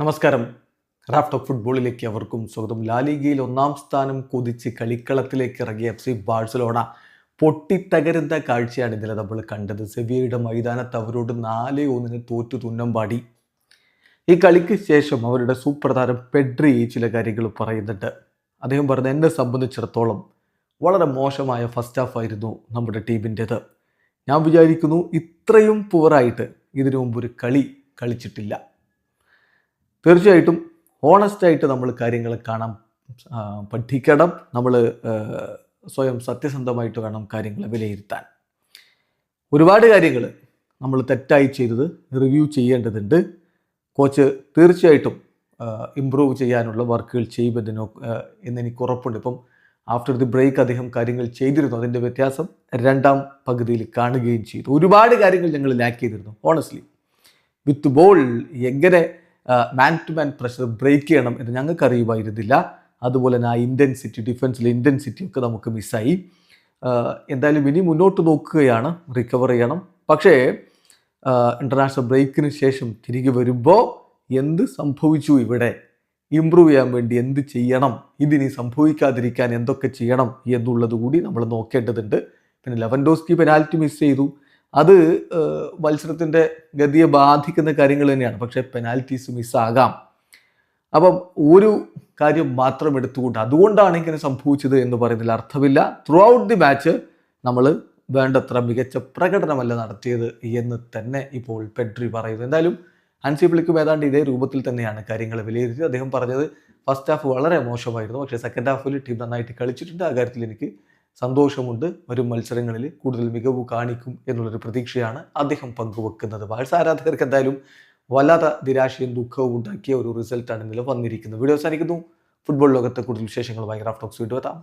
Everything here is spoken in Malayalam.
നമസ്കാരം. റാഫ്റ്റ് ഓഫ് ഫുട്ബോളിലേക്ക് അവർക്കും സ്വാഗതം. ലാലിഗയിൽ ഒന്നാം സ്ഥാനം കുതിച്ച് കളിക്കളത്തിലേക്ക് ഇറങ്ങിയ എഫ് സി ബാഴ്സലോണ പൊട്ടിത്തകരുന്ന കാഴ്ചയാണ് ഇന്നലെ നമ്മൾ കണ്ടത്. സെവിയയുടെ മൈതാനത്ത് അവരോട് നാല് ഒന്നിന് തോറ്റു തുന്നമ്പാടി ഈ കളിക്ക് ശേഷം അവരുടെ സൂപ്പർ പെഡ്രി ചില കാര്യങ്ങൾ പറയുന്നുണ്ട്. അദ്ദേഹം പറഞ്ഞ എന്നെ സംബന്ധിച്ചിടത്തോളം വളരെ മോശമായ ഫസ്റ്റ് ഹാഫ് ആയിരുന്നു നമ്മുടെ ടീമിന്റേത്. ഞാൻ വിചാരിക്കുന്നു ഇത്രയും പുവറായിട്ട് ഇതിനു മുമ്പ് ഒരു കളി കളിച്ചിട്ടില്ല. തീർച്ചയായിട്ടും ഓണസ്റ്റായിട്ട് നമ്മൾ കാര്യങ്ങൾ കാണാൻ പഠിക്കണം. നമ്മൾ സ്വയം സത്യസന്ധമായിട്ട് വേണം കാര്യങ്ങൾ വിലയിരുത്താൻ. ഒരുപാട് കാര്യങ്ങൾ നമ്മൾ തെറ്റായി ചെയ്തത് റിവ്യൂ ചെയ്യേണ്ടതുണ്ട്. കോച്ച് തീർച്ചയായിട്ടും ഇമ്പ്രൂവ് ചെയ്യാനുള്ള വർക്കുകൾ ചെയ്യുമെന്നോ എന്നെനിക്ക് ഉറപ്പുണ്ട്. ഇപ്പം ആഫ്റ്റർ ദി ബ്രേക്ക് അദ്ദേഹം കാര്യങ്ങൾ ചെയ്തിരുന്നു. അതിന്റെ വ്യത്യാസം രണ്ടാം പകുതിയിൽ കാണുകയും ചെയ്തു. ഒരുപാട് കാര്യങ്ങൾ ഞങ്ങൾ ലാക്ക് ചെയ്തിരുന്നു ഓണസ്റ്റ്ലി വിത്ത് ബോൾ എങ്ങനെ man to man pressure break ചെയ്യണം എന്ന് ഞങ്ങൾക്ക് അറിയുമായിരുന്നില്ല. അതുപോലെ തന്നെ ആ ഇന്റൻസിറ്റി ഡിഫൻസിലെ ഇന്റൻസിറ്റി ഒക്കെ നമുക്ക് മിസ്സായി എന്തായാലും ഇനി മുന്നോട്ട് നോക്കുകയാണ് റിക്കവർ ചെയ്യണം. പക്ഷേ ഇന്റർനാഷണൽ ബ്രേക്കിന് ശേഷം തിരികെ വരുമ്പോൾ എന്ത് സംഭവിച്ചു ഇവിടെ? ഇമ്പ്രൂവ് ചെയ്യാൻ വേണ്ടി എന്ത് ചെയ്യണം? ഇതിനി സംഭവിക്കാതിരിക്കാൻ എന്തൊക്കെ ചെയ്യണം എന്നുള്ളത് കൂടി നമ്മൾ നോക്കേണ്ടതുണ്ട്. പിന്നെ ലെവൻ ഡോസ്കി പെനാൽറ്റി മിസ് ചെയ്തു. അത് മത്സരത്തിന്റെ ഗതിയെ ബാധിക്കുന്ന കാര്യങ്ങൾ തന്നെയാണ്. പക്ഷേ പെനാൽറ്റീസ് മിസ്സാകാം അപ്പം ഒരു കാര്യം മാത്രം എടുത്തുകൊണ്ട് അതുകൊണ്ടാണ് ഇങ്ങനെ സംഭവിച്ചത് എന്ന് പറയുന്നതിൽ അർത്ഥമില്ല. ത്രൂ ഔട്ട് ദി മാച്ച് നമ്മൾ വേണ്ടത്ര മികച്ച പ്രകടനമല്ല നടത്തിയത് എന്ന് തന്നെ ഇപ്പോൾ പെഡ്രി പറയുന്നു. എന്തായാലും അൻസിബിളിക്കും ഏതാണ്ട് ഇതേ രൂപത്തിൽ തന്നെയാണ് കാര്യങ്ങൾ വിലയിരുത്തിയത്. അദ്ദേഹം പറഞ്ഞത് ഫസ്റ്റ് ഹാഫ് വളരെ മോശമായിരുന്നു. പക്ഷേ സെക്കൻഡ് ഹാഫിൽ ടീം നന്നായിട്ട് കളിച്ചിട്ടുണ്ട്. ആ കാര്യത്തിൽ എനിക്ക് സന്തോഷമുണ്ട് വരും മത്സരങ്ങളിൽ കൂടുതൽ മികവ് കാണിക്കും എന്നുള്ളൊരു പ്രതീക്ഷയാണ് അദ്ദേഹം പങ്കുവെക്കുന്നത്. വാഴ്സ ആരാധകർക്ക് എന്തായാലും വല്ലാത്ത നിരാശയും ദുഃഖവും ഉണ്ടാക്കിയ ഒരു റിസൾട്ടാണ് ഇന്നലെ വന്നിരിക്കുന്നത്. വീഡിയോ അവസാനിക്കുന്നു. ഫുട്ബോൾ ലോകത്തെ കൂടുതൽ വിശേഷങ്ങളുമായി ഓഫ് ടോക്സ് എത്താം.